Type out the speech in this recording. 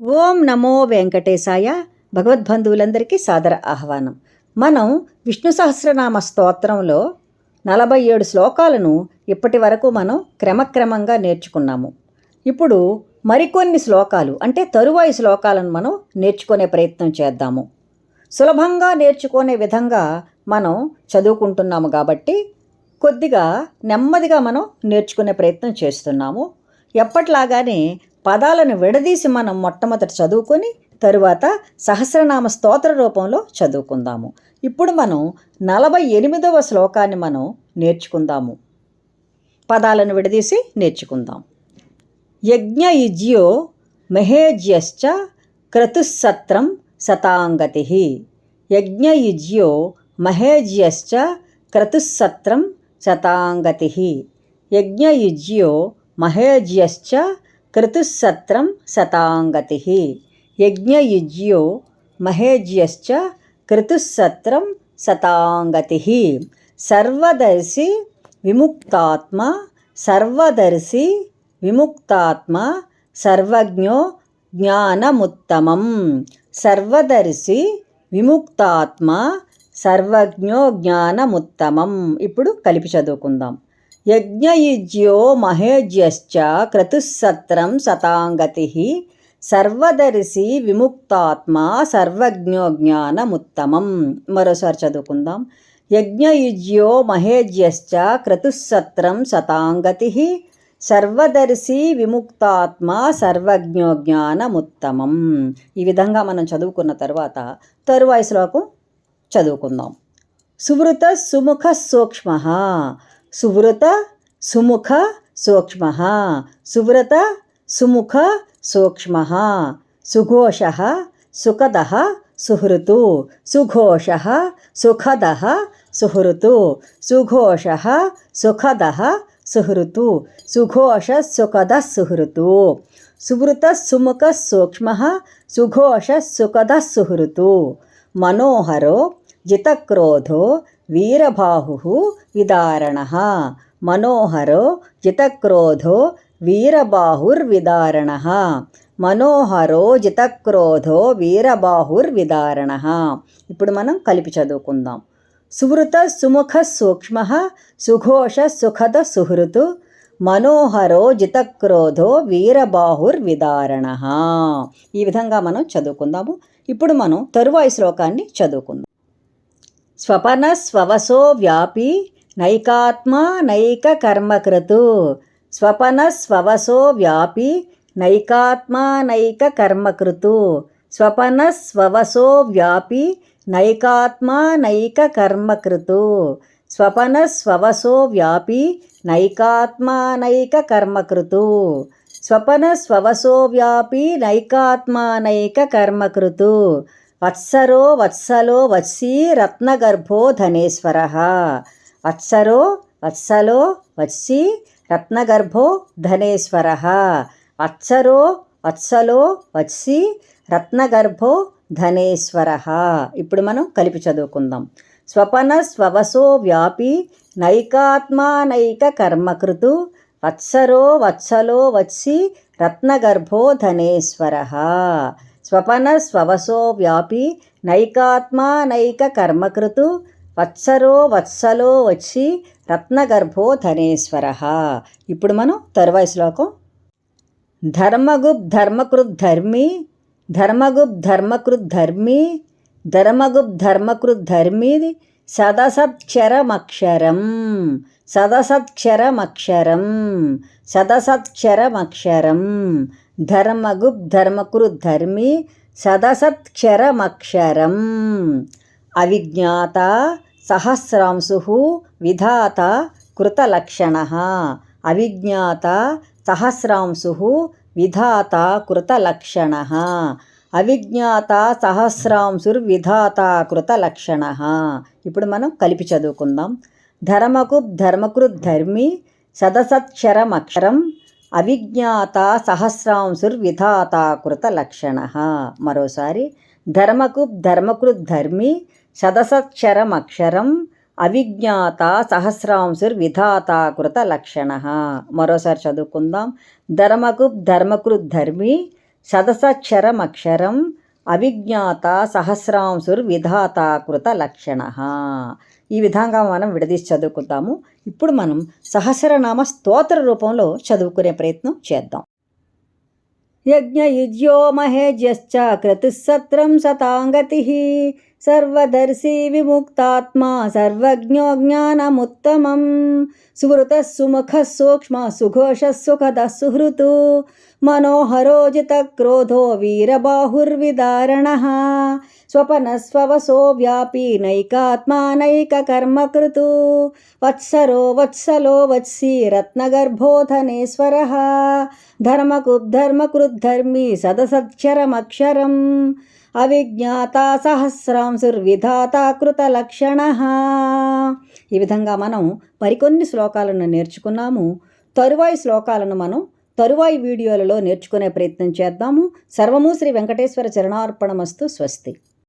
ఓం నమో వెంకటేశాయ. భగవద్బంధువులందరికీ సాదర ఆహ్వానం. మనం విష్ణు సహస్రనామ స్తోత్రంలో నలభై ఏడు శ్లోకాలను ఇప్పటి వరకు మనం క్రమక్రమంగా నేర్చుకున్నాము. ఇప్పుడు మరికొన్ని శ్లోకాలు అంటే తరువాయి శ్లోకాలను మనం నేర్చుకునే ప్రయత్నం చేద్దాము. సులభంగా నేర్చుకునే విధంగా మనం చదువుకుంటున్నాము కాబట్టి కొద్దిగా నెమ్మదిగా మనం నేర్చుకునే ప్రయత్నం చేస్తున్నాము. ఎప్పట్లాగానే పదాలను విడదీసి మనం మొట్టమొదట చదువుకొని తరువాత సహస్రనామ స్తోత్ర రూపంలో చదువుకుందాము. ఇప్పుడు మనం నలభై ఎనిమిదవ శ్లోకాన్ని మనం నేర్చుకుందాము. పదాలను విడదీసి నేర్చుకుందాం. యజ్ఞయుజ్యో మహేజ్యశ్చ క్రతుస్సత్రం శతాంగతి. యజ్ఞయుజ్యో మహేజ్యశ్చ క్రతుస్సత్రం శతాంగతి. యజ్ఞయుజ్యో మహేజ్యశ్చ క్రతుస్సత్రం శతాంగతి యజ్ఞయుజ్యో మహేజ్యశ్చ క్రతుస్సత్రం శతాంగతి సర్వదర్శి విముక్తాత్మ సర్వదర్శి విముక్తాత్మ సర్వజ్ఞో జ్ఞానముత్తమం సర్వదర్శి విముక్తాత్మ సర్వజ్ఞో జ్ఞానముత్తమం ఇప్పుడు కలిపి చదువుకుందాం. యజ్ఞయుజ్యో మహేజ్యశ్చ క్రతుస్సత్రం శతాంగతి సర్వదర్శి విముక్తాత్మ సర్వజ్ఞో జ్ఞానముత్తమం. మరోసారి చదువుకుందాం. యజ్ఞయుజ్యో మహేజ్యశ్చ క్రతుస్సత్రం శతాంగతి సర్వదర్శి విముక్తాత్మ సర్వజ్ఞో జ్ఞానముత్తమం. ఈ విధంగా మనం చదువుకున్న తర్వాత తరువాయి శ్లోకం చదువుకుందాం. సువృత సుముఖ సూక్ష్మ సువ్రత సుముఖ సూక్ష్మ. సువ్రత సుముఖ సూక్ష్మ. సుఘోష సుఖద సుహృతు. సుఘోష సుఖద సుహృతు. సుఘోష సుఖద సుహృతు. సుఘోష సుఖద సుహృతు. సువృత సుముఖ సూక్ష్మ. సుఘోష సుఖద సుహృతు. మనోహరో జితక్రోధో వీరబాహుః విదారణ. మనోహరో జితక్రోధో వీరబాహుర్విదారణ. మనోహరో జితక్రోధో వీరబాహుర్విదారణ. ఇప్పుడు మనం కలిపి చదువుకుందాం. సువృత సుముఖ సూక్ష్మ సుఘోష సుఖద సుహృతు మనోహరో జితక్రోధో వీరబాహుర్విదారణ. ఈ విధంగా మనం చదువుకుందాము. ఇప్పుడు మనం తరువాయి శ్లోకాన్ని చదువుకుందాం. స్వపన స్వవసో వ్యాపి నైకాత్మా నైక కర్మకృతు స్వపన స్వవసో వ్యాపి నైకాత్మా నైక కర్మకృతు స్వపన స్వవసో వ్యాపి నైకాత్మా నైక కర్మకృతు స్వపన స్వవసో వ్యాపి నైకాత్మా నైక కర్మకృతు స్వపన స్వవసో వ్యాపి నైకాత్మా నైక కర్మకృతు వత్సరో వత్సలో వత్సీ రత్నగర్భో ధనేశ్వర. వత్సరో వత్సలో వత్సీ రత్నగర్భో ధనేశ్వర. వత్సరో వత్సలో వత్సి రత్నగర్భో ధనేశ్వర. ఇప్పుడు మనం కలిపి చదువుకుందాం. స్వపన స్వవసో వ్యాపి నైకాత్మా నైక కర్మకృతు వత్సరో వత్సలో వత్సి రత్నగర్భో ధనేశ్వర. స్వపన స్వవసో వ్యాపి నైకాత్మా నైక కర్మకృతు వత్సరో వత్సలో వచ్చి రత్నగర్భో ధనేశ్వర. ఇప్పుడు మనం తరువాయి శ్లోకం. ధర్మగుబ్ ధర్మకృత్ ధర్మి ధర్మగుబ్ ధర్మకృత్ ధర్మి ధర్మగుబ్ ధర్మకృత్ ధర్మి సదసత్క్షరమక్షరం సదసత్క్షరమక్షరం సదసత్క్షరమక్షరం ధర్మగుప్ ధర్మకురు ధర్మి సదసత్క్షరమక్షరం అవిజ్ఞాత సహస్రాంశు విధాత కృతలక్షణ అవిజ్ఞాత సహస్రాంశు విధాత కృతలక్షణ అవిజ్ఞాత సహస్రాంశుర్విధాత కృతలక్షణ ఇప్పుడు మనం కలిపి చదువుకుందాం. ధర్మకు ధర్మకృత్ ధర్మి సదసత్క్షరమక్షరం అవిజ్ఞాత సహస్రాంశుర్విధాత కృత లక్షణ మరోసారి ధర్మకు ధర్మకృత్ ధర్మి సదసత్క్షరమక్షరం అవిజ్ఞాత సహస్రాంశుర్విధాత కృత లక్షణ మరోసారి చదువుకుందాం. ధర్మకు ధర్మకృత్ ధర్మి సదసక్షరమక్షరం అవిజ్ఞాత సహస్రాంశుర్విధాత కృత లక్షణ. ఈ విధంగా మనం విడదీసి చదువుకుందాము. ఇప్పుడు మనం సహస్రనామ స్తోత్ర రూపంలో చదువుకునే ప్రయత్నం చేద్దాం. యజ్ఞయుజ్యో మహేజ్యశ్చ క్రతుస్సత్రం సతాంగతి. సర్వదర్శి విముక్తాత్మా సర్వజ్ఞో జ్ఞానముత్తమం. సుమృత సుముఖ సూక్ష్మ సుఘోష సుఖద సుహృతు. మనోహరోజిత క్రోధో వీరబాహుర్విదారణ. స్వపనస్వవసో వ్యాపీ నైకాత్మా నైకకర్మకృతు వత్సరో వత్సలో వత్సీ రత్నగర్భోధనేశ్వర. ధర్మకుద్ధర్మకృద్ధర్మి సదసచ్చరమక్షరం. అవిజ్ఞాత సహస్రాంశుర్విధాత కృతలక్షణ. ఈ విధంగా మనం మరికొన్ని శ్లోకాలను నేర్చుకున్నాము. తరువాయి శ్లోకాలను మనం తరువాయి వీడియోలలో నేర్చుకునే ప్రయత్నం చేద్దాము. సర్వము శ్రీ వెంకటేశ్వర చరణార్పణమస్తు స్వస్తి.